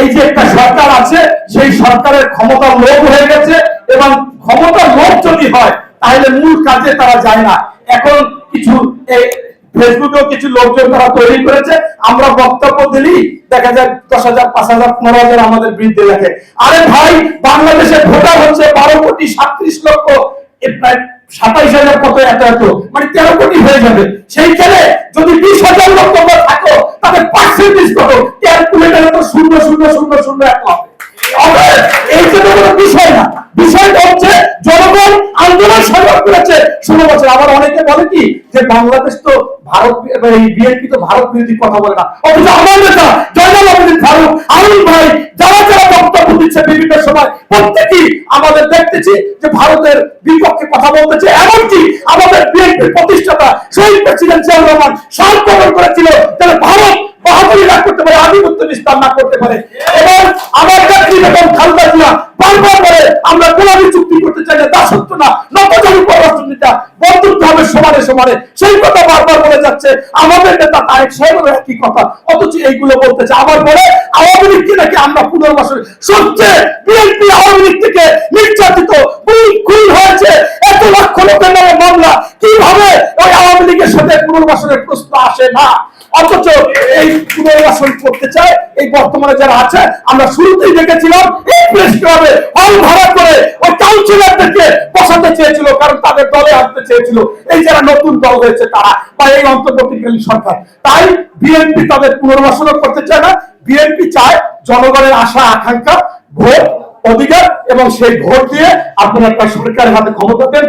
এই যে একটা সরকার আছে, সেই সরকারের ক্ষমতার লোভ হয়ে গেছে এবং ক্ষমতার লোভ যদি হয়, তাহলে মূল কাজে তারা যায় না। এখন কিছু ফেসবুকেও কিছু লোকজন তারা তৈরি করেছে। আমরা বক্তব্য দেখা যায় দশ হাজার, পাঁচ হাজার, পনেরো হাজার আমাদের বৃদ্ধি লেখে আরে ভাই, বাংলাদেশে ভোটার হচ্ছে বারো কোটি সাতত্রিশ লক্ষ প্রায় সাতাইশ হাজার কত এত এত মানে তেরো কোটি হয়ে যাবে। সেইখানে যদি বিশ হাজার লোক তোমরা থাকো তাদের পার্সেন্টেজ শূন্য শূন্য শূন্য এক অতএব কোনো বিষয় না, বিষয়টা হচ্ছে জনগণ আন্দোলন সংগ্রাম করেছে। বছর। আবার অনেকে বলে কি যে বাংলাদেশ তো ভারত এই বিএনপি তো ভারত বিরোধী কথা বলে না। অথচ আমার নেতা জয়নাল আবেদিন ফারুক ভাই, যারা যারা বক্তব্য দিচ্ছে বিভিন্ন সময় আমাদের দেখতেছি যে ভারতের বিপক্ষে কথা বলতেছে। এমনকি আমাদের বিএনপির প্রতিষ্ঠাতা শহীদ প্রেসিডেন্ট জিয়াউর রহমান গ্রহণ করেছিল যারা ভারত বাহাদুরি না করতে পারে আধিপত্য বিস্তার না করতে পারে। এবং আমার চাকরি বেতন খালদা জিয়া বারবার বলে, আমরা গোলামি চুক্তি করতে চাই না, দাসত্ব না, নতজানি পররাষ্ট্রনীতা বন্ধুত্ব হবে সমানে সমানে। সেই কথা বারবার বলে যাচ্ছে। আমাদের নেতা তারেক সাহেবের একই কথা, অথচ এইগুলো বলতেছে। আবার বলে, আওয়ামী লীগকে নাকি আমরা পুনর্বাসন? সবচেয়ে বিএনপি আওয়ামী লীগ থেকে নির্যাতিত খুন হয়েছে। এত লক্ষ লোকের নামে মামলা। কীভাবে ওই আওয়ামী লীগের সাথে পুনর্বাসনের প্রশ্ন আসে না? অথচ এই পুনর্বাসন করতে চায়, এই বর্তমানে যারা আছে, আমরা শুরুতেই দেখেছিলাম এই প্রেস ক্লাবে হল ভাড়া করে ওই কাউন্সিলরদেরকে বসাতে চেয়েছিল, কারণ তাদের দলে আসতে চেয়েছিল। এই যারা নতুন দল হয়েছে তারা, বা এই অন্তর্বর্তীকালীন সরকার। তাই বিএনপি তাদের পুনর্বাসনও করতে চায় না। বিএনপি চায় জনগণের আশা, আকাঙ্ক্ষা, ভোট, অধিকার এবং সেই ভোট দিয়ে আপনারা একটা সরকারের হাতে ক্ষমতা দেন।